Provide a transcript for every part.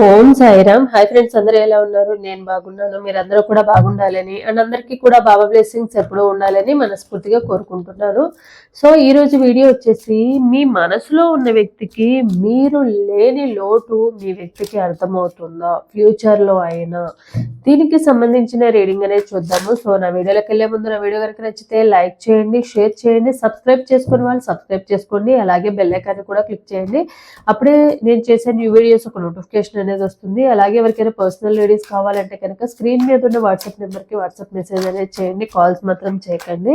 ఓం Sairam. Hi friends అందరూ ఎలా ఉన్నారు? నేను బాగున్నాను. మీరందరూ కూడా బాగుండాలని అండ్ అందరికీ కూడా బాబా బ్లెస్సింగ్స్ ఎప్పుడూ ఉండాలని మనస్ఫూర్తిగా కోరుకుంటున్నాను. సో ఈ రోజు వీడియో వచ్చేసి మీ మనసులో ఉన్న వ్యక్తికి మీరు లేని లోటు మీ వ్యక్తికి అర్థమవుతుందా? ఫ్యూచర్లో అయినా. దీనికి సంబంధించిన రీడింగ్ అనేది చూద్దాము. సో నా వీడియోలోకి వెళ్ళే ముందు నా వీడియో కనుక నచ్చితే లైక్ చేయండి షేర్ చేయండి సబ్స్క్రైబ్ చేసుకుని వాళ్ళు సబ్స్క్రైబ్ చేసుకోండి అలాగే బెల్లైకాన్ని కూడా క్లిక్ చేయండి. అప్పుడే నేను చేసే న్యూ వీడియోస్ ఒక నోటిఫికేషన్ అనేది వస్తుంది. అలాగే ఎవరికైనా పర్సనల్ లేడీస్ కావాలంటే కనుక స్క్రీన్ మీద ఉన్న వాట్సాప్ నెంబర్కి వాట్సాప్ మెసేజ్ అనేది చేయండి. కాల్స్ మాత్రం చేయకండి.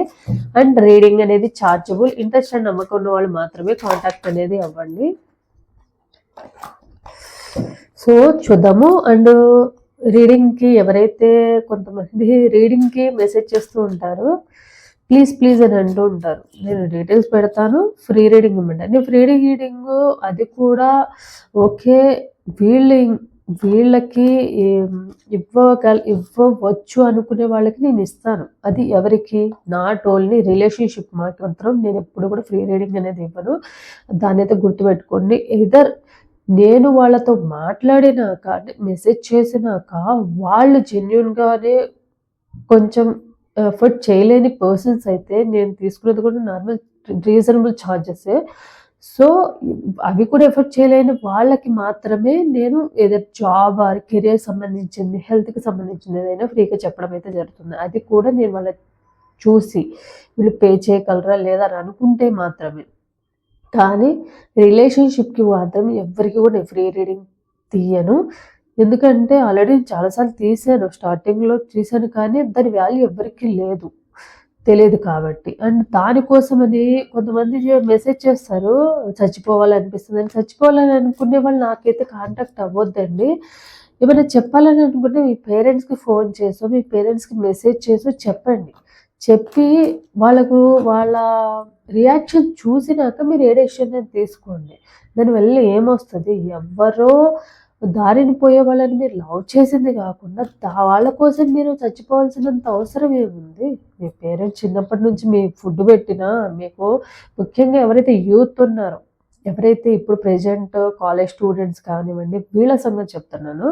అండ్ రీడింగ్ అనేది చార్జబుల్ ఇంట్రెస్ట్ అండ్ నమ్మకం ఉన్న వాళ్ళు మాత్రమే కాంటాక్ట్ అనేది అవ్వండి. సో చూద్దాము. అండ్ రీడింగ్కి ఎవరైతే కొంతమంది రీడింగ్కి మెసేజ్ చేస్తూ ఉంటారు ప్లీజ్ ప్లీజ్ అని అంటూ ఉంటారు. నేను డీటెయిల్స్ పెడతాను. ఫ్రీ రీడింగ్ ఇవ్వండి. నేను ఫ్రీ రీడింగ్ అది కూడా ఓకే వీళ్ళు వీళ్ళకి ఇవ్వగల ఇవ్వవచ్చు అనుకునే వాళ్ళకి నేను ఇస్తాను. అది ఎవరికి? నా టోల్ని రిలేషన్షిప్ మాత్రం నేను ఎప్పుడు కూడా ఫ్రీ రీడింగ్ అనేది ఇవ్వను. దాని అయితే గుర్తుపెట్టుకోండి. ఇదర్ నేను వాళ్ళతో మాట్లాడినాక మెసేజ్ చేసినాక వాళ్ళు జెన్యున్గానే కొంచెం ఎఫర్ట్ చేయలేని పర్సన్స్ అయితే నేను తీసుకున్నది కూడా నార్మల్ రీజనబుల్ ఛార్జెస్ సో అవి కూడా ఎఫర్ట్ చేయలేని వాళ్ళకి మాత్రమే నేను ఏదో జాబ్ ఆర్ కెరియర్ సంబంధించింది హెల్త్కి సంబంధించింది ఏదైనా ఫ్రీగా చెప్పడం అయితే జరుగుతుంది. అది కూడా నేను వాళ్ళ చూసి వీళ్ళు పే చేయగలరా లేదా అని అనుకుంటే మాత్రమే. కానీ రిలేషన్షిప్కి మాత్రం ఎవరికి కూడా నేను ఫ్రీ రీడింగ్ తీయను. ఎందుకంటే ఆల్రెడీ చాలాసార్లు తీసాను స్టార్టింగ్లో తీసాను కానీ దాని వాల్యూ ఎవరికి లేదు. తెలియదు కాబట్టి. అండ్ దానికోసమని కొంతమంది మెసేజ్ చేస్తారు చచ్చిపోవాలనిపిస్తుంది అని చచ్చిపోవాలని అనుకునే వాళ్ళు నాకైతే కాంటాక్ట్ అవ్వద్దండి. ఏమైనా చెప్పాలని అనుకుంటే మీ పేరెంట్స్కి ఫోన్ చేసో మీ పేరెంట్స్కి మెసేజ్ చేసో చెప్పండి. చెప్పి వాళ్ళకు వాళ్ళ రియాక్షన్ చూసినాక మీరు ఏ డెసిషన్ తీసుకోండి. దానివల్ల ఏమొస్తుంది? ఎవరో దారిని పోయే వాళ్ళని మీరు లవ్ చేసింది కాకుండా వాళ్ళ కోసం మీరు చచ్చిపోవాల్సినంత అవసరం ఏముంది? మీ పేరెంట్స్ చిన్నప్పటి నుంచి మీ ఫుడ్ పెట్టినా మీకు ముఖ్యంగా ఎవరైతే యూత్ ఉన్నారో ఎవరైతే ఇప్పుడు ప్రజెంట్ కాలేజ్ స్టూడెంట్స్ కానివ్వండి వీళ్ళ సంగతి చెప్తున్నాను.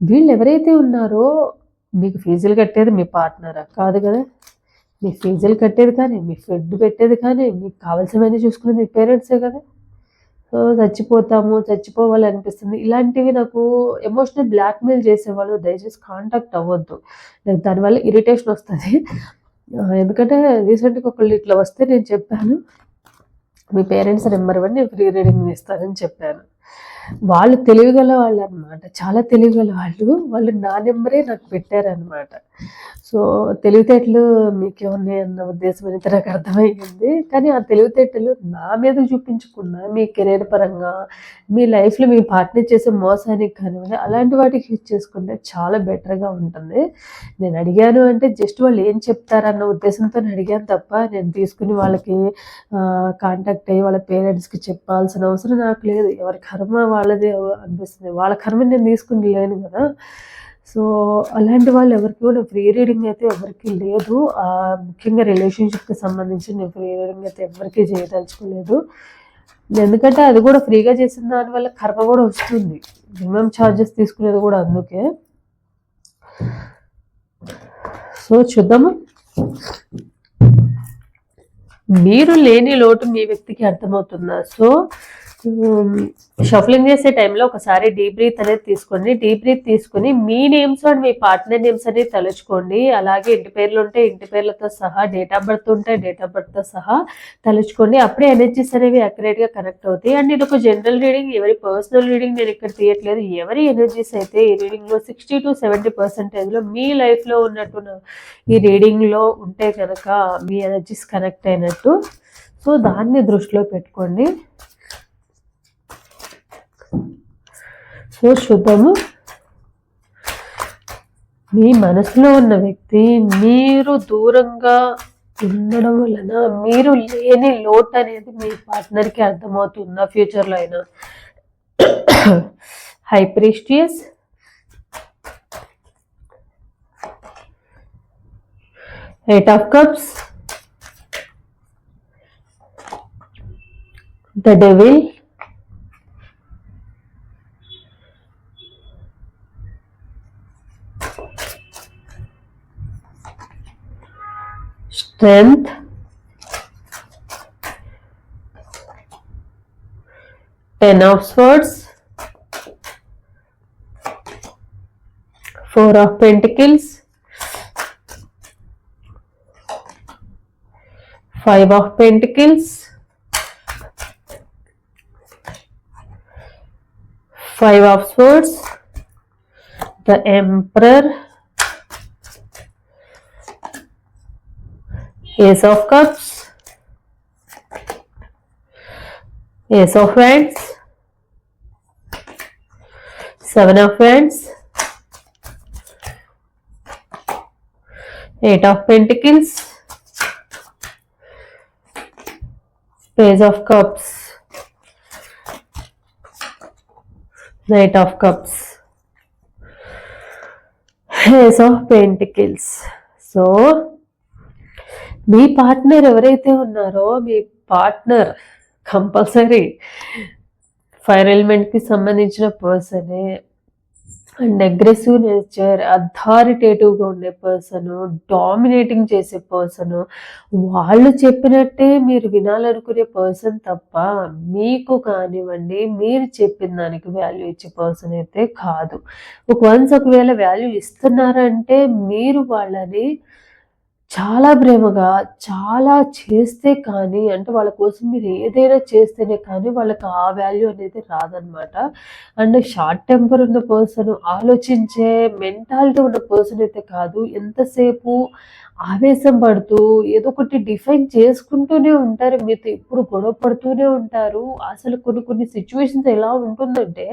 వీళ్ళు ఎవరైతే ఉన్నారో మీకు ఫీజులు కట్టేది మీ పార్ట్నరా? కాదు కదా. మీ ఫీజులు కట్టేది కానీ మీ ఫుడ్ పెట్టేది కానీ మీకు కావాల్సినవన్నీ చూసుకునేది మీ పేరెంట్సే కదా. చచ్చిపోతాము చచ్చిపోవాలి అనిపిస్తుంది ఇలాంటివి నాకు ఎమోషనల్ బ్లాక్మెయిల్ చేసేవాళ్ళు దయచేసి కాంటాక్ట్ అవ్వద్దు. నాకు దానివల్ల ఇరిటేషన్ వస్తుంది. ఎందుకంటే రీసెంట్గా ఒకళ్ళు ఇట్లా వస్తే నేను చెప్పాను మీ పేరెంట్స్ నెంబర్ ఇవ్వండి నేను ఫ్రీ రీడింగ్ ఇస్తానని చెప్పాను. వాళ్ళు తెలివిగల వాళ్ళు అనమాట చాలా తెలివిగల వాళ్ళు. వాళ్ళు నా నెంబరే నాకు పెట్టారనమాట సో తెలివితేటలు మీకేమున్నాయి అన్న ఉద్దేశం అయితే నాకు అర్థమైంది కానీ ఆ తెలివితేటలు నా మీద చూపించుకున్న మీ కెరీర్ పరంగా మీ లైఫ్లో మీ పార్ట్నర్ చేసే మోసానికి కానివ్వండి అలాంటి వాటికి యూజ్ చేసుకుంటే చాలా బెటర్గా ఉంటుంది. నేను అడిగాను అంటే జస్ట్ వాళ్ళు ఏం చెప్తారన్న ఉద్దేశంతో అడిగాను తప్ప నేను తీసుకుని వాళ్ళకి కాంటాక్ట్ అయ్యి వాళ్ళ పేరెంట్స్కి చెప్పాల్సిన అవసరం నాకు లేదు. ఎవరి కర్మ వాళ్ళది అనిపిస్తుంది. వాళ్ళ కర్మ నేను తీసుకుని లేను కదా. సో అలాంటి వాళ్ళు ఎవరికి కూడా ఫ్రీ రీడింగ్ అయితే ఎవరికి లేదు. ముఖ్యంగా రిలేషన్షిప్కి సంబంధించి నేను ఫ్రీ రీడింగ్ అయితే ఎవరికి చేయదలుచుకోలేదు. ఎందుకంటే అది కూడా ఫ్రీగా చేసిన దానివల్ల కర్మ కూడా వస్తుంది. మినిమం ఛార్జెస్ తీసుకునేది కూడా అందుకే. సో చూద్దాము? మీరు లేని లోటు మీ వ్యక్తికి అర్థమవుతుందా? సో షఫలింగ్ చేసే టైంలో ఒకసారి డీప్ బ్రీత్ అనేది తీసుకోండి. డీప్ బ్రీత్ తీసుకుని మీ నేమ్స్ అండ్ మీ పార్ట్నర్ నేమ్స్ అనేది తలుచుకోండి. అలాగే ఇంటి పేర్లు ఉంటే ఇంటి పేర్లతో సహా డేట్ ఆఫ్ బర్త్ ఉంటే డేట్ ఆఫ్ బర్త్తో సహా తలుచుకోండి. అప్పుడే ఎనర్జీస్ అనేవి గా కనెక్ట్ అవుతాయి. అండ్ ఇది ఒక జనరల్ రీడింగ్ ఎవరి పర్సనల్ రీడింగ్ నేను ఇక్కడ తీయట్లేదు. ఎవరి ఎనర్జీస్ అయితే ఈ రీడింగ్లో సిక్స్టీ టు సెవెంటీ పర్సెంటేజ్లో మీ లైఫ్లో ఉన్నట్టు ఈ రీడింగ్లో ఉంటే కనుక మీ ఎనర్జీస్ కనెక్ట్ అయినట్టు. సో దాన్ని దృష్టిలో పెట్టుకోండి. సో శుభము. మీ మనసులో ఉన్న వ్యక్తి మీరు దూరంగా ఉండడం వలన మీరు లేని లోటు అనేది మీ పార్ట్నర్కి అర్థమవుతుందా. ఫ్యూచర్లో అయినా. High priestess eight of cups the devil strength ten of swords. Four of pentacles. Five of pentacles. Five of swords. The emperor ace of cups. Ace of wands. Seven of wands. Eight of pentacles. Page of cups. Knight of cups. Ace of pentacles. So మీ partner ఎవరైతే ఉన్నారో మీ partner compulsory fire ఎలిమెంట్కి సంబంధించిన పర్సనే and aggressive nature అథారిటేటివ్గా ఉండే person dominating చేసే పర్సన్ వాళ్ళు చెప్పినట్టే మీరు వినాలనుకునే పర్సన్ తప్ప మీకు కానివ్వండి మీరు చెప్పిన దానికి వాల్యూ ఇచ్చే పర్సన్ అయితే కాదు. ఒక వన్స్ ఒకవేళ వాల్యూ ఇస్తున్నారంటే మీరు వాళ్ళని చాలా ప్రేమగా చాలా చేస్తే కానీ అంటే వాళ్ళ కోసం మీరు ఏదైనా చేస్తేనే కానీ వాళ్ళకి ఆ వాల్యూ అనేది రాదనమాట అండ్ షార్ట్ టెంపర్ ఉన్న పర్సన్ ఆలోచించే మెంటాలిటీ ఉన్న పర్సన్ అయితే కాదు ఎంతసేపు ఆవేశం పడుతూ ఏదో ఒకటి డిఫైన్ చేసుకుంటూనే ఉంటారు. మీతో ఎప్పుడు గొడవ పడుతూనే ఉంటారు. అసలు కొన్ని కొన్ని సిచ్యువేషన్స్ ఎలా ఉంటుందంటే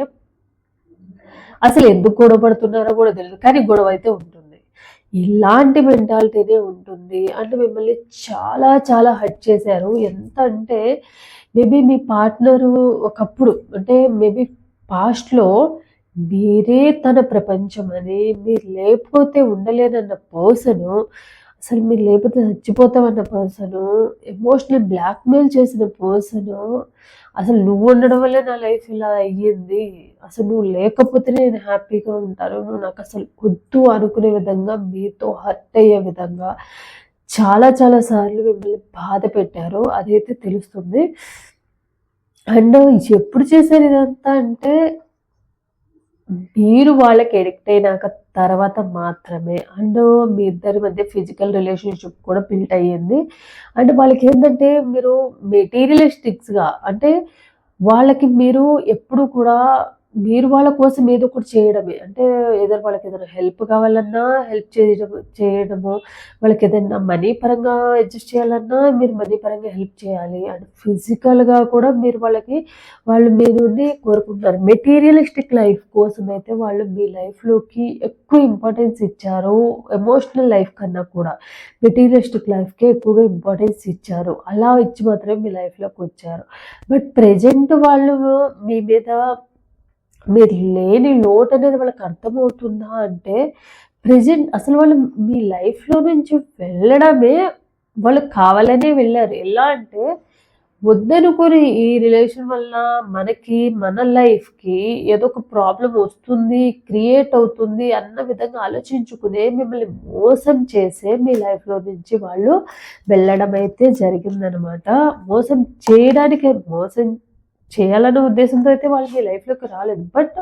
అసలు ఎందుకు గొడవ పడుతున్నారో కూడా తెలియదు కానీ గొడవ అయితే ఉంటుంది. ఇలాంటి మెంటాలిటీనే ఉంటుంది. అంటే మిమ్మల్ని చాలా చాలా హర్ట్ చేశారు. ఎంత అంటే మేబీ మీ పార్ట్నరు ఒకప్పుడు అంటే మేబీ పాస్ట్లో మీరే తన ప్రపంచం అని మీరు లేకపోతే ఉండలేనన్న పర్సను అసలు మీరు లేకపోతే చచ్చిపోతామన్న పర్సను ఎమోషనల్ బ్లాక్మెయిల్ చేసిన పర్సను అసలు నువ్వు ఉండడం వల్లే నా లైఫ్ ఇలా అయ్యింది. అసలు నువ్వు లేకపోతే నేను హ్యాపీగా ఉంటాను. నువ్వు నాకు అసలు వద్దు అనుకునే విధంగా మీతో హర్ట్ అయ్యే విధంగా చాలా చాలా సార్లు మిమ్మల్ని బాధ పెట్టారు. అదైతే తెలుస్తుంది. అండ్ ఎప్పుడు చేశారు ఇదంతా అంటే మీరు వాళ్ళకి ఎడిక్ట్ అయినాక తర్వాత మాత్రమే. అండ్ మీ ఇద్దరి మధ్య ఫిజికల్ రిలేషన్షిప్ కూడా బిల్ట్ అయ్యింది. అండ్ వాళ్ళకి ఏంటంటే మీరు మెటీరియలిస్టిక్స్గా అంటే వాళ్ళకి మీరు ఎప్పుడు కూడా మీరు వాళ్ళ కోసం ఏదో ఒకటి చేయడమే. అంటే ఏదైనా వాళ్ళకి ఏదైనా హెల్ప్ కావాలన్నా హెల్ప్ చేయడం చేయడము వాళ్ళకి ఏదైనా మనీ పరంగా అడ్జస్ట్ చేయాలన్నా మీరు మనీ పరంగా హెల్ప్ చేయాలి. అండ్ ఫిజికల్గా కూడా మీరు వాళ్ళకి వాళ్ళు మీ నుండి కోరుకుంటున్నారు. మెటీరియలిస్టిక్ లైఫ్ కోసం అయితే వాళ్ళు మీ లైఫ్లోకి ఎక్కువ ఇంపార్టెన్స్ ఇచ్చారు. ఎమోషనల్ లైఫ్ కన్నా కూడా మెటీరియలిస్టిక్ లైఫ్కే ఎక్కువగా ఇంపార్టెన్స్ ఇచ్చారు. అలా ఇచ్చి మాత్రమే మీ లైఫ్లోకి వచ్చారు. బట్ ప్రజెంట్ వాళ్ళు మీ మీద మీరు లేని లోటు అనేది వాళ్ళకి అర్థమవుతుందా అంటే ప్రజెంట్ అసలు వాళ్ళు మీ లైఫ్లో నుంచి వెళ్ళడమే వాళ్ళు కావాలనే వెళ్ళారు. ఎలా అంటే వద్దనుకుని ఈ రిలేషన్ వల్ల మనకి మన లైఫ్కి ఏదో ఒక ప్రాబ్లం వస్తుంది క్రియేట్ అవుతుంది అన్న విధంగా ఆలోచించుకునే మిమ్మల్ని మోసం చేసే మీ లైఫ్లో నుంచి వాళ్ళు వెళ్ళడం అయితే జరిగిందనమాట మోసం చేయడానికి మోసం చేయాలనే ఉద్దేశంతో అయితే వాళ్ళు మీ లైఫ్లోకి రాలేదు. బట్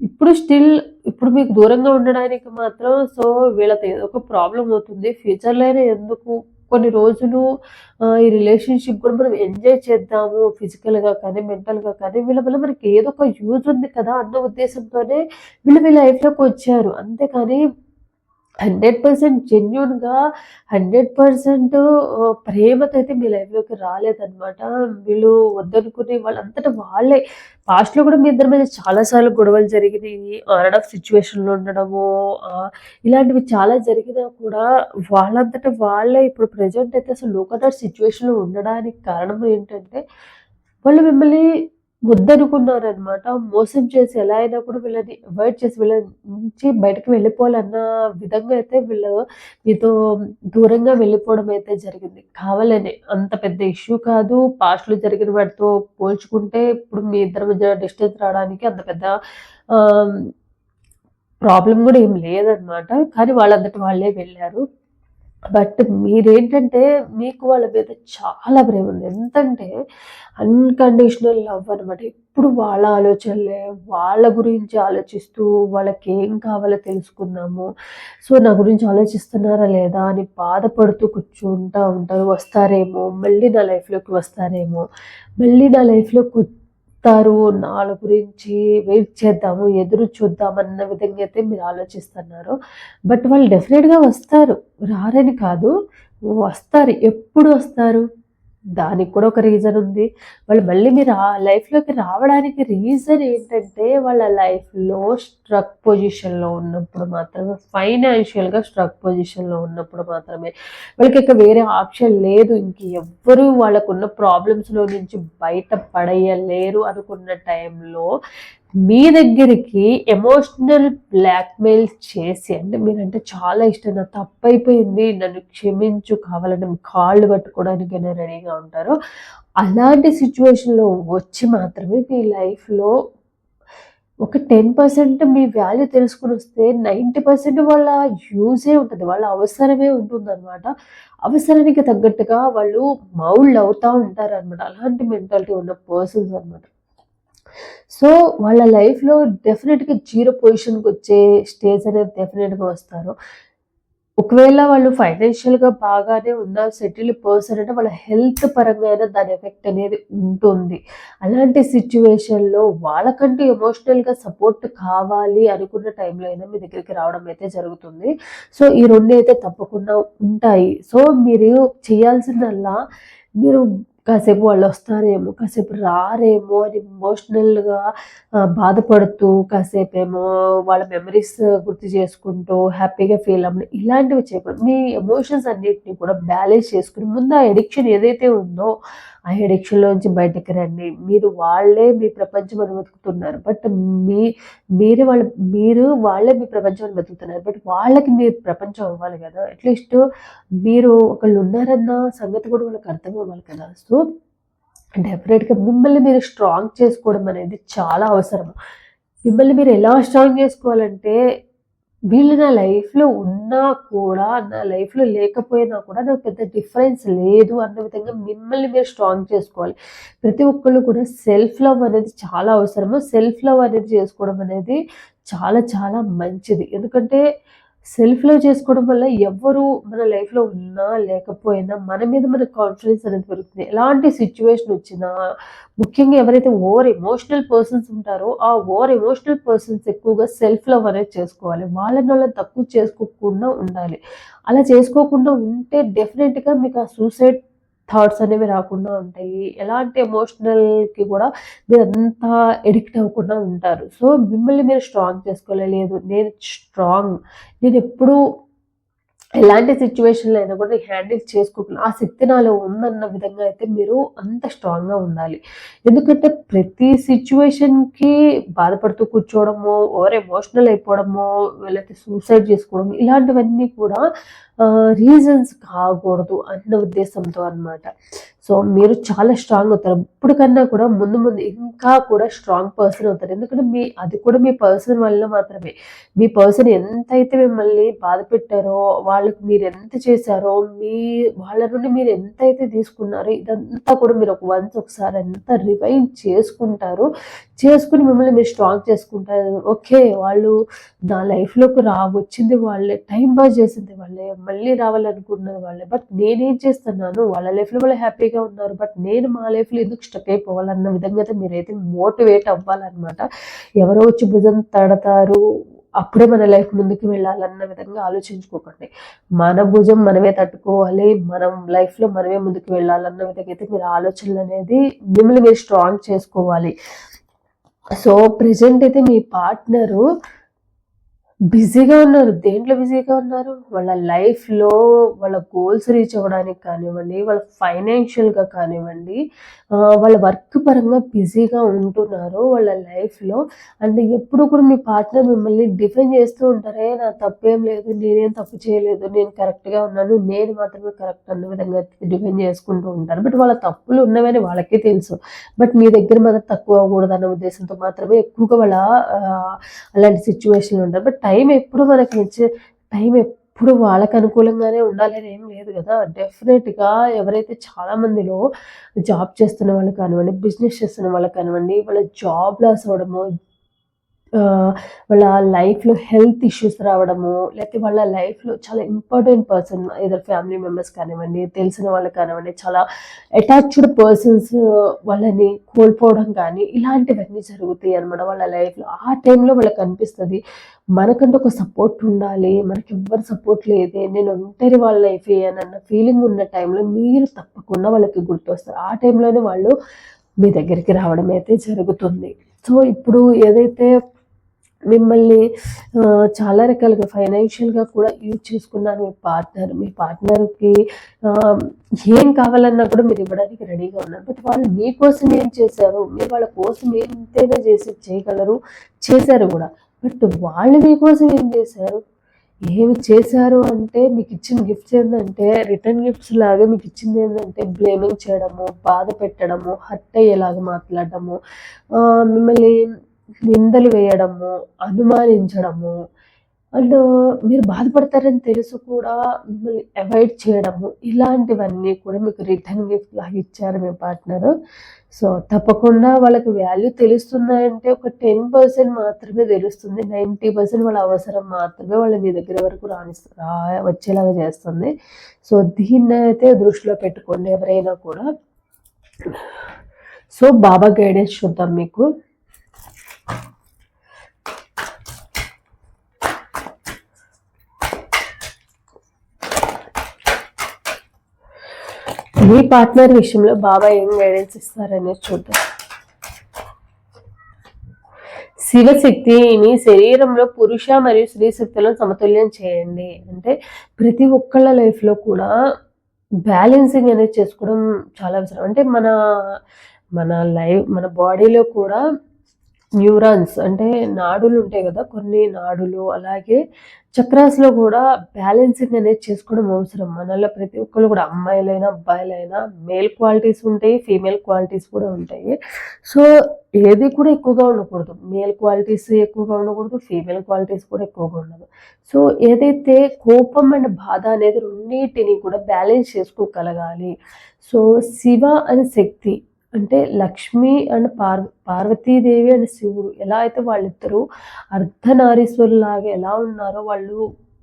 ఇప్పుడు స్టిల్ ఇప్పుడు మీకు దూరంగా ఉండడానికి మాత్రం సో వీళ్ళతో ఏదో ఒక ప్రాబ్లం అవుతుంది. ఫ్యూచర్లో అయినా ఎందుకు? కొన్ని రోజులు ఈ రిలేషన్షిప్ కూడా మనం ఎంజాయ్ చేద్దాము. ఫిజికల్గా కానీ మెంటల్గా కానీ వీళ్ళ వల్ల మనకి ఏదో ఒక యూజ్ ఉంది కదా అన్న ఉద్దేశంతోనే వీళ్ళు మీ లైఫ్లోకి వచ్చారు. అంతేకాని హండ్రెడ్ పర్సెంట్ జెన్యున్గా హండ్రెడ్ పర్సెంట్ ప్రేమతో అయితే మీ లైఫ్లోకి రాలేదనమాట వీళ్ళు వద్దనుకునే వాళ్ళంతటా వాళ్ళే. పాస్ట్లో కూడా మీ ఇద్దరి మీద చాలాసార్లు గొడవలు జరిగినాయి. ఆన్ ఆఫ్ సిచ్యువేషన్లో ఉండడము ఇలాంటివి చాలా జరిగినా కూడా వాళ్ళంతటా వాళ్ళే. ఇప్పుడు ప్రజెంట్ అయితే అసలు లోకనాట్ సిచ్యువేషన్లో ఉండడానికి కారణం ఏంటంటే వాళ్ళు మిమ్మల్ని వద్దనుకున్నారనమాట మోసం చేసి ఎలా అయినా కూడా వీళ్ళని అవాయిడ్ చేసి వీళ్ళ నుంచి బయటకు వెళ్ళిపోవాలన్న విధంగా అయితే వీళ్ళు మీతో దూరంగా వెళ్ళిపోవడం అయితే జరిగింది. కావాలని అంత పెద్ద ఇష్యూ కాదు. పాస్ట్లో జరిగిన వాటితో పోల్చుకుంటే ఇప్పుడు మీ ఇద్దరి మధ్య డిస్టెన్స్ రావడానికి అంత పెద్ద ప్రాబ్లం కూడా ఏం లేదనమాట కానీ వాళ్ళంతటి వాళ్ళే వెళ్ళారు. బట్ మీరేంటంటే మీకు వాళ్ళ మీద చాలా ప్రేమ ఉంది ఎంతంటే అన్కండిషనల్ లవ్ అనమాట ఎప్పుడు వాళ్ళ ఆలోచనలే వాళ్ళ గురించి ఆలోచిస్తూ వాళ్ళకి ఏం కావాలో తెలుసుకుందాము. సో నా గురించి ఆలోచిస్తున్నారా లేదా అని బాధపడుతూ కూర్చుంటూ ఉంటారు. వస్తారేమో మళ్ళీ నా లైఫ్లోకి వస్తారేమో మళ్ళీ నా లైఫ్లోకి వస్తారు వాళ్ళ గురించి వెయిట్ చేద్దాము ఎదురు చూద్దాం అన్న విధంగా అయితే మీరు ఆలోచిస్తున్నారు. బట్ వాళ్ళు డెఫినెట్గా వస్తారు. రారని కాదు వస్తారు. ఎప్పుడు వస్తారు? దానికి కూడా ఒక రీజన్ ఉంది. వాళ్ళు మళ్ళీ మీరు ఆ లైఫ్లోకి రావడానికి రీజన్ ఏంటంటే వాళ్ళ లైఫ్లో స్ట్రక్ పొజిషన్లో ఉన్నప్పుడు మాత్రమే ఫైనాన్షియల్గా స్ట్రక్ పొజిషన్లో ఉన్నప్పుడు మాత్రమే. వాళ్ళకి ఇక వేరే ఆప్షన్ లేదు. ఇంక ఎవ్వరూ వాళ్ళకున్న ప్రాబ్లమ్స్లో నుంచి బయట పడేయలేరు అనుకున్న టైంలో మీ దగ్గరికి ఎమోషనల్ బ్లాక్మెయిల్ చేసి అంటే మీరంటే చాలా ఇష్టం. నా తప్పైపోయింది. నన్ను క్షమించు కావాలంటే కాళ్ళు పట్టుకోవడానికైనా రెడీగా ఉంటారు. అలాంటి సిచ్యువేషన్లో వచ్చి మాత్రమే మీ లైఫ్లో ఒక టెన్ పర్సెంట్ మీ వాల్యూ తెలుసుకుని వస్తే నైంటీ పర్సెంట్ వాళ్ళ యూజే ఉంటుంది. వాళ్ళ అవసరమే ఉంటుంది అనమాట అవసరానికి తగ్గట్టుగా వాళ్ళు మౌల్డ్ అవుతూ ఉంటారు అనమాట అలాంటి మెంటాలిటీ ఉన్న పర్సన్స్ అనమాట సో వాళ్ళ లైఫ్లో డెఫినెట్గా జీరో పొజిషన్కి వచ్చే స్టేజ్ అనేది డెఫినెట్గా వస్తారు. ఒకవేళ వాళ్ళు ఫైనాన్షియల్గా బాగానే ఉన్న సెటిల్ పర్సన్ అంటే వాళ్ళ హెల్త్ పరంగా అయినా దాని ఎఫెక్ట్ అనేది ఉంటుంది. అలాంటి సిచ్యువేషన్లో వాళ్ళకంటే ఎమోషనల్గా సపోర్ట్ కావాలి అనుకున్న టైంలో అయినా మీ దగ్గరికి రావడం అయితే జరుగుతుంది. సో ఈ రెండు అయితే తప్పకుండా ఉంటాయి. సో మీరు చేయాల్సిందల్లా మీరు కాసేపు వాళ్ళు వస్తారేమో కాసేపు రారేమో అని ఇమోషనల్గా బాధపడుతూ కాసేపు ఏమో వాళ్ళ మెమరీస్ గుర్తు చేసుకుంటూ హ్యాపీగా ఫీల్ అవ్వడం ఇలాంటివి చేయకూడదు. మీ ఎమోషన్స్ అన్నిటిని కూడా బ్యాలెన్స్ చేసుకుని ముందు ఆ ఎడిక్షన్ ఏదైతే ఉందో ఆ ఎడిక్షన్లోంచి బయటకు రండి. మీరు వాళ్ళే మీ ప్రపంచం అని వెతుకుతున్నారు. బట్ మీ మీరు వాళ్ళ మీరు వాళ్ళే మీ ప్రపంచం అని వెతుకుతున్నారు. బట్ వాళ్ళకి మీ ప్రపంచం అవ్వాలి కదా. అట్లీస్ట్ మీరు ఒకళ్ళు ఉన్నారన్న సంగతి కూడా వాళ్ళకి అర్థం అవ్వాలి కదా. సో డెఫినెట్గా మిమ్మల్ని మీరు స్ట్రాంగ్ చేసుకోవడం అనేది చాలా అవసరం. మిమ్మల్ని మీరు ఎలా స్ట్రాంగ్ చేసుకోవాలంటే వీళ్ళు నా లైఫ్లో ఉన్నా కూడా నా లైఫ్లో లేకపోయినా కూడా నాకు పెద్ద డిఫరెన్స్ లేదు. అన్న విధంగా మిమ్మల్ని మీరు స్ట్రాంగ్ చేసుకోవాలి. ప్రతి ఒక్కళ్ళు కూడా సెల్ఫ్ లవ్ అనేది చాలా అవసరము. సెల్ఫ్ లవ్ అనేది చేసుకోవడం అనేది చాలా చాలా మంచిది. ఎందుకంటే సెల్ఫ్ లవ్ చేసుకోవడం వల్ల ఎవరు మన లైఫ్లో ఉన్నా లేకపోయినా మన మీద మన కాన్ఫిడెన్స్ అనేది పెరుగుతుంది. ఎలాంటి సిచ్యువేషన్ వచ్చినా ముఖ్యంగా ఎవరైతే ఓవర్ ఎమోషనల్ పర్సన్స్ ఉంటారో ఆ ఓవర్ ఎమోషనల్ పర్సన్స్ ఎక్కువగా సెల్ఫ్ లవ్ అనేది చేసుకోవాలి. వాళ్ళని వాళ్ళని తక్కువ చేసుకోకుండా ఉండాలి. అలా చేసుకోకుండా ఉంటే డెఫినెట్గా మీకు ఆ సూసైడ్ థాట్స్ అనేవి రాకుండా ఉంటాయి. ఎలాంటి ఎమోషనల్కి కూడా మీరు అంతా ఎడిక్ట్ అవ్వకుండా ఉంటారు. సో మిమ్మల్ని మీరు స్ట్రాంగ్ చేసుకోలేదు నేను స్ట్రాంగ్ నేను ఎప్పుడూ ఎలాంటి సిచ్యువేషన్లో అయినా కూడా హ్యాండిల్ చేసుకోకుండా ఆ శక్తి నాలో ఉందన్న విధంగా అయితే మీరు అంత స్ట్రాంగ్గా ఉండాలి. ఎందుకంటే ప్రతి సిచ్యువేషన్కి బాధపడుతూ కూర్చోవడము ఓవర్ ఎమోషనల్ అయిపోవడము లేకపోతే సూసైడ్ చేసుకోవడం ఇలాంటివన్నీ కూడా రీజన్స్ కాకూడదు అన్న ఉద్దేశంతో అనమాట సో మీరు చాలా స్ట్రాంగ్ అవుతారు. ఇప్పటికన్నా కూడా ముందు ముందు ఇంకా కూడా స్ట్రాంగ్ పర్సన్ అవుతారు. ఎందుకంటే మీ అది కూడా మీ పర్సన్ వల్ల మాత్రమే. మీ పర్సన్ ఎంతైతే మిమ్మల్ని బాధ పెట్టారో వాళ్ళకి మీరు ఎంత చేశారో మీ వాళ్ళ నుండి మీరు ఎంతైతే తీసుకున్నారో ఇదంతా కూడా మీరు ఒక వన్స్ ఒకసారి అంతా రివైన్ చేసుకుంటారు. చేసుకుని మిమ్మల్ని మీరు స్ట్రాంగ్ చేసుకుంటారు. ఓకే వాళ్ళు నా లైఫ్లోకి రా వచ్చింది వాళ్ళే టైం పాస్ చేసింది వాళ్ళే మళ్ళీ రావాలనుకుంటున్నారు వాళ్ళే. బట్ నేనేం చేస్తున్నాను? వాళ్ళ లైఫ్లో వాళ్ళు హ్యాపీగా హ్యాపీగా ఉన్నారు. బట్ నేను మా లైఫ్లో ఎందుకు స్టక్ అయిపోవాలన్న విధంగా అయితే మీరైతే మోటివేట్ అవ్వాలన్నమాట. ఎవరో వచ్చి భుజం తడతారు. అప్పుడే మన లైఫ్ ముందుకు వెళ్ళాలన్న విధంగా ఆలోచించుకోకండి. మన భుజం మనమే తట్టుకోవాలి. మనం లైఫ్లో మనమే ముందుకు వెళ్ళాలన్న విధంగా అయితే మీరు ఆలోచనలు అనేది మిమ్మల్ని మీరు స్ట్రాంగ్ చేసుకోవాలి. సో ప్రజెంట్ అయితే మీ పార్ట్నరు బిజీగా ఉన్నారు. దేంట్లో బిజీగా ఉన్నారు? వాళ్ళ లైఫ్లో వాళ్ళ గోల్స్ రీచ్ అవ్వడానికి కానివ్వండి వాళ్ళ ఫైనాన్షియల్గా కానివ్వండి వాళ్ళ వర్క్ పరంగా బిజీగా ఉంటున్నారు వాళ్ళ లైఫ్లో. అండ్ ఎప్పుడు కూడా మీ పార్ట్నర్ మిమ్మల్ని డిఫెండ్ చేస్తూ ఉంటారే నా తప్పేం లేదు నేనేం తప్పు చేయలేదు నేను కరెక్ట్గా ఉన్నాను నేను మాత్రమే కరెక్ట్ అన్న విధంగా డిఫెండ్ చేసుకుంటూ ఉంటారు. బట్ వాళ్ళ తప్పులు ఉన్నవని వాళ్ళకే తెలుసు. బట్ మీ దగ్గర మాత్రం తక్కువ అవ్వకూడదు అన్న ఉద్దేశంతో మాత్రమే ఎక్కువగా వాళ్ళ అలాంటి సిచ్యువేషన్లు ఉంటారు. బట్ టైం ఎప్పుడు మనకి ఇచ్చే టైం ఎప్పుడు వాళ్ళకి అనుకూలంగానే ఉండాలని ఏం లేదు కదా. డెఫినెట్గా ఎవరైతే చాలా మందిలో జాబ్ చేస్తున్న వాళ్ళు కానివ్వండి బిజినెస్ చేస్తున్న వాళ్ళు కానివ్వండి వాళ్ళ జాబ్ లాస్ అవ్వడము వాళ్ళ లైఫ్లో హెల్త్ ఇష్యూస్ రావడము లేకపోతే వాళ్ళ లైఫ్లో చాలా ఇంపార్టెంట్ పర్సన్ ఏదో ఫ్యామిలీ మెంబర్స్ కానివ్వండి తెలిసిన వాళ్ళు కానివ్వండి చాలా అటాచ్డ్ పర్సన్స్ వాళ్ళని కోల్పోవడం కానీ ఇలాంటివన్నీ జరుగుతాయి అనమాట వాళ్ళ లైఫ్లో. ఆ టైంలో వాళ్ళకి అనిపిస్తుంది మనకంటూ ఒక సపోర్ట్ ఉండాలి మనకి ఎవ్వరు సపోర్ట్ లేదే నేను ఒంటరి వాళ్ళ లైఫ్ అని అన్న ఫీలింగ్ ఉన్న టైంలో మీరు తప్పకుండా వాళ్ళకి గుర్తొస్తారు. ఆ టైంలోనే వాళ్ళు మీ దగ్గరికి రావడం అయితే జరుగుతుంది. సో ఇప్పుడు ఏదైతే మిమ్మల్ని చాలా రకాలుగా ఫైనాన్షియల్గా కూడా యూజ్ చేసుకున్నారు మీ పార్ట్నర్ మీ పార్ట్నర్కి ఏం కావాలన్నా కూడా మీరు ఇవ్వడానికి రెడీగా ఉన్నారు. బట్ వాళ్ళు మీకోసం ఏం చేశారు? మీరు వాళ్ళ కోసం ఎంతైనా చేసి చేయగలరు? చేశారు కూడా. బట్ వాళ్ళు మీకోసం ఏం చేశారు? ఏమి చేశారు అంటే మీకు ఇచ్చిన గిఫ్ట్స్ ఏంటంటే రిటర్న్ గిఫ్ట్స్ లాగా మీకు ఇచ్చింది ఏంటంటే బ్లేమింగ్ చేయడము బాధ పెట్టడము హర్ట్ అయ్యేలాగా మాట్లాడడము. మిమ్మల్ని నిందలు వేయడము అనుమానించడము. అండ్ మీరు బాధపడతారని తెలుసు కూడా మిమ్మల్ని అవాయిడ్ చేయడము. ఇలాంటివన్నీ కూడా మీకు రిటర్న్ గిఫ్ట్ లాగా ఇచ్చారు మీ పార్ట్నర్. సో తప్పకుండా వాళ్ళకి వాల్యూ తెలుస్తుందంటే ఒక టెన్ పర్సెంట్ మాత్రమే తెలుస్తుంది. నైంటీ పర్సెంట్ వాళ్ళ అవసరం మాత్రమే వాళ్ళ మీ దగ్గర వరకు రాణిస్త రా వచ్చేలాగా చేస్తుంది. సో దీన్ని అయితే దృష్టిలో పెట్టుకోండి ఎవరైనా కూడా. సో బాబా గైడెన్స్ చూద్దాం మీకు. మీ పార్ట్నర్ విషయంలో బాబా ఏం గైడెన్స్ ఇస్తారనేది చూద్దాం. శివశక్తిని శరీరంలో పురుష మరియు స్త్రీ శక్తులను సమతుల్యం చేయండి. అంటే ప్రతి ఒక్కళ్ళ లైఫ్లో కూడా బ్యాలెన్సింగ్ అనేది చేసుకోవడం చాలా అవసరం. అంటే మన మన లైఫ్ మన బాడీలో కూడా న్యూరాన్స్ అంటే నాడులు ఉంటాయి కదా కొన్ని నాడులు అలాగే చక్రాస్లో కూడా బ్యాలెన్సింగ్ అనేది చేసుకోవడం అవసరం. మనలో ప్రతి ఒక్కరు కూడా అమ్మాయిలైనా అబ్బాయిలైనా మేల్ క్వాలిటీస్ ఉంటాయి ఫీమేల్ క్వాలిటీస్ కూడా ఉంటాయి. సో ఏది కూడా ఎక్కువగా ఉండకూడదు. మేల్ క్వాలిటీస్ ఎక్కువగా ఉండకూడదు ఫీమేల్ క్వాలిటీస్ కూడా ఎక్కువగా ఉండదు. సో ఏదైతే కోపం అండ్ బాధ అనేది రెండింటిని కూడా బ్యాలెన్స్ చేసుకోగలగాలి. సో శివ అనే శక్తి అంటే లక్ష్మి అండ్ పార్ పార్వతీదేవి అండ్ శివుడు ఎలా అయితే వాళ్ళిద్దరూ అర్ధనారీశ్వరులాగా ఎలా ఉన్నారో వాళ్ళు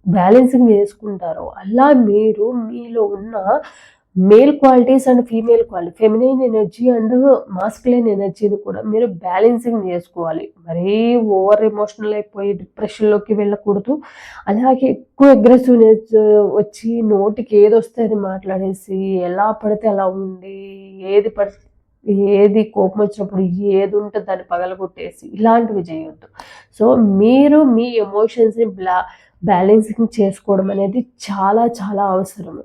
బ్యాలెన్సింగ్ చేసుకుంటారో అలా మీరు మీలో ఉన్న male qualities and female quality feminine energy and masculine ఎనర్జీని కూడా మీరు బ్యాలెన్సింగ్ చేసుకోవాలి. మరీ ఓవర్ ఎమోషనల్ అయిపోయి డిప్రెషన్లోకి వెళ్ళకూడదు. అలాగే ఎక్కువ అగ్రెసివ్నెస్ వచ్చి నోటికి ఏది వస్తే అది మాట్లాడేసి ఎలా పడితే అలా ఉండి ఏది పడితే ఏది కోపం వచ్చినప్పుడు ఏది ఉంటే దాన్ని పగలగొట్టేసి ఇలాంటివి చేయొద్దు. సో మీరు మీ ఎమోషన్స్ని బ్లా బ్యాలెన్సింగ్ చేసుకోవడం అనేది చాలా చాలా అవసరం.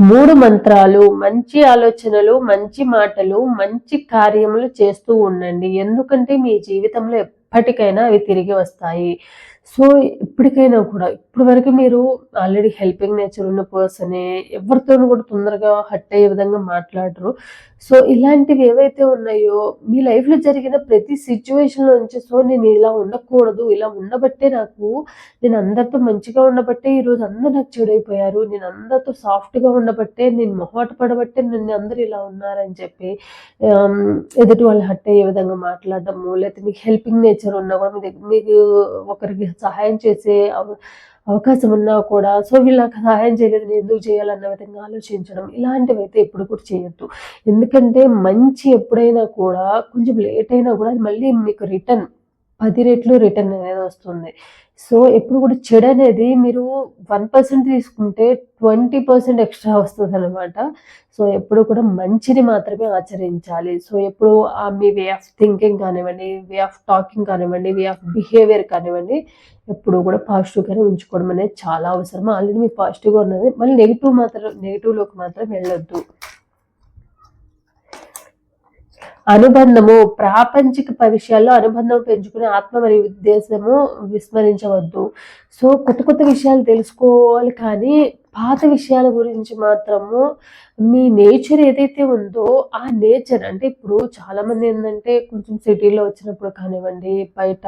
మూడు మంత్రాలు మంచి ఆలోచనలు మంచి మాటలు మంచి కార్యములు చేస్తూ ఉండండి. ఎందుకంటే మీ జీవితంలో ఎప్పటికైనా అవి తిరిగి వస్తాయి. సో ఇప్పటికైనా కూడా ఇప్పుడు వరకు మీరు ఆల్రెడీ హెల్పింగ్ నేచర్ ఉన్న పర్సనే ఎవరితోనూ కూడా తొందరగా హట్ అయ్యే విధంగా మాట్లాడరు. సో ఇలాంటివి ఏవైతే ఉన్నాయో మీ లైఫ్లో జరిగిన ప్రతి సిచ్యువేషన్లో నుంచి సో నేను ఇలా ఉండకూడదు ఇలా ఉండబట్టే నాకు నేను అందరితో మంచిగా ఉండబట్టే ఈరోజు అందరు నాకు చెడైపోయారు నేను అందరితో సాఫ్ట్గా ఉండబట్టే నేను మొహమాట పడబట్టే నన్ను అందరు ఇలా ఉన్నారని చెప్పి ఎదుటి వాళ్ళు హట్ అయ్యే విధంగా మాట్లాడడము లేకపోతే మీకు హెల్పింగ్ నేచర్ ఉన్నా కూడా మీ దగ్గర మీకు ఒకరికి సహాయం చేసే అవకాశం ఉన్నా కూడా సో వీళ్ళకి సహాయం చేయలేదు ఎందుకు చేయాలన్న విధంగా ఆలోచించడం ఇలాంటివి అయితే ఎప్పుడు కూడా చేయొద్దు. ఎందుకంటే మంచి ఎప్పుడైనా కూడా కొంచెం లేట్ అయినా కూడా అది మళ్ళీ మీకు రిటర్న్ పది రెట్లు రిటర్న్ అనేది వస్తుంది. సో ఎప్పుడు కూడా చెడు అనేది మీరు వన్ పర్సెంట్ తీసుకుంటే ట్వంటీ పర్సెంట్ ఎక్స్ట్రా వస్తుంది అనమాట సో ఎప్పుడు కూడా మంచిని మాత్రమే ఆచరించాలి. సో ఎప్పుడు ఆ మీ వే ఆఫ్ థింకింగ్ కానివ్వండి వే ఆఫ్ టాకింగ్ కానివ్వండి వే ఆఫ్ బిహేవియర్ కానివ్వండి ఎప్పుడు కూడా పాజిటివ్గానే ఉంచుకోవడం అనేది చాలా అవసరం. ఆల్రెడీ మీ పాజిటివ్గా ఉన్నది. మళ్ళీ నెగిటివ్ మాత్రం నెగిటివ్లోకి మాత్రం వెళ్ళొద్దు. అనుబంధము ప్రాపంచిక విషయాల్లో అనుబంధం పెంచుకునే ఆత్మ మరియు ఉద్దేశము విస్మరించవద్దు. సో కొత్త కొత్త విషయాలు తెలుసుకోవాలి కానీ పాత విషయాల గురించి మాత్రము మీ నేచర్ ఏదైతే ఉందో ఆ నేచర్ అంటే ఇప్పుడు చాలామంది ఏంటంటే కొంచెం సిటీలో వచ్చినప్పుడు కానివ్వండి బయట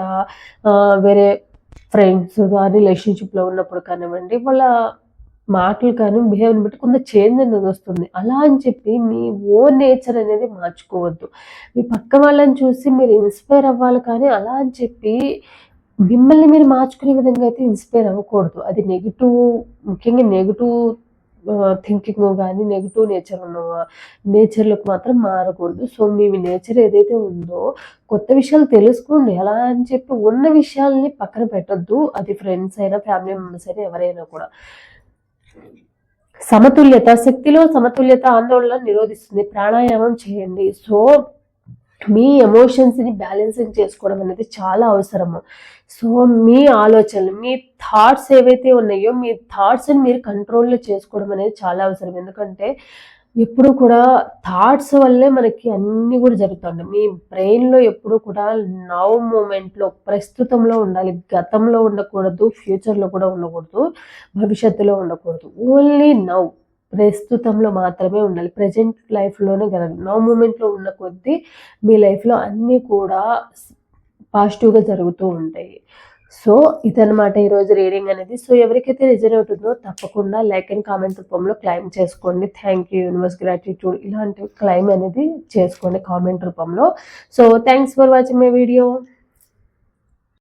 వేరే ఫ్రెండ్స్ రిలేషన్షిప్లో ఉన్నప్పుడు కానివ్వండి వాళ్ళ మాటలు కానీ బిహేవియర్ని బట్టి కొంత చేంజ్ అనేది వస్తుంది. అలా అని చెప్పి మీ ఓన్ నేచర్ అనేది మార్చుకోవద్దు. మీ పక్క వాళ్ళని చూసి మీరు ఇన్స్పైర్ అవ్వాలి కానీ అలా అని చెప్పి మిమ్మల్ని మీరు మార్చుకునే విధంగా అయితే ఇన్స్పైర్ అవ్వకూడదు. అది నెగిటివ్ ముఖ్యంగా నెగిటివ్ థింకింగ్ కానీ నెగిటివ్ నేచర్ ఉన్న నేచర్లకు మాత్రం మారకూడదు. సో మీ నేచర్ ఏదైతే ఉందో కొత్త విషయాలు తెలుసుకోండి. అలా అని చెప్పి ఉన్న విషయాల్ని పక్కన పెట్టొద్దు. అది ఫ్రెండ్స్ అయినా ఫ్యామిలీ మెంబర్స్ అయినా ఎవరైనా కూడా. సమతుల్యత శక్తిలో సమతుల్యత ఆందోళన నిరోధిస్తుంది. ప్రాణాయామం చేయండి. సో మీ ఎమోషన్స్ని బ్యాలెన్సింగ్ చేసుకోవడం అనేది చాలా అవసరము. సో మీ ఆలోచనలు మీ థాట్స్ ఏవైతే ఉన్నాయో మీ థాట్స్ని మీరు కంట్రోల్లో చేసుకోవడం అనేది చాలా అవసరం. ఎందుకంటే ఎప్పుడు కూడా థాట్స్ వల్లే మనకి అన్నీ కూడా జరుగుతుంది మీ బ్రెయిన్లో ఎప్పుడు కూడా నవ్ మూమెంట్లో ప్రస్తుతంలో ఉండాలి గతంలో ఉండకూడదు ఫ్యూచర్లో కూడా ఉండకూడదు భవిష్యత్తులో ఉండకూడదు. ఓన్లీ నవ్ ప్రస్తుతంలో మాత్రమే ఉండాలి. ప్రజెంట్ లైఫ్లోనే కదా. నవ్ మూమెంట్లో ఉన్న కొద్దీ మీ లైఫ్లో అన్నీ కూడా పాజిటివ్గా జరుగుతూ ఉంటాయి. సో ఇదనమాట ఈరోజు రీడింగ్ అనేది. సో ఎవరికైతే రిజర్వ్ అవుతుందో తప్పకుండా లైక్ అండ్ కామెంట్ రూపంలో క్లైమ్ చేసుకోండి. Thank you universe gratitude. ఇలాంటివి క్లైమ్ అనేది చేసుకోండి కామెంట్ రూపంలో. So thanks for watching my video.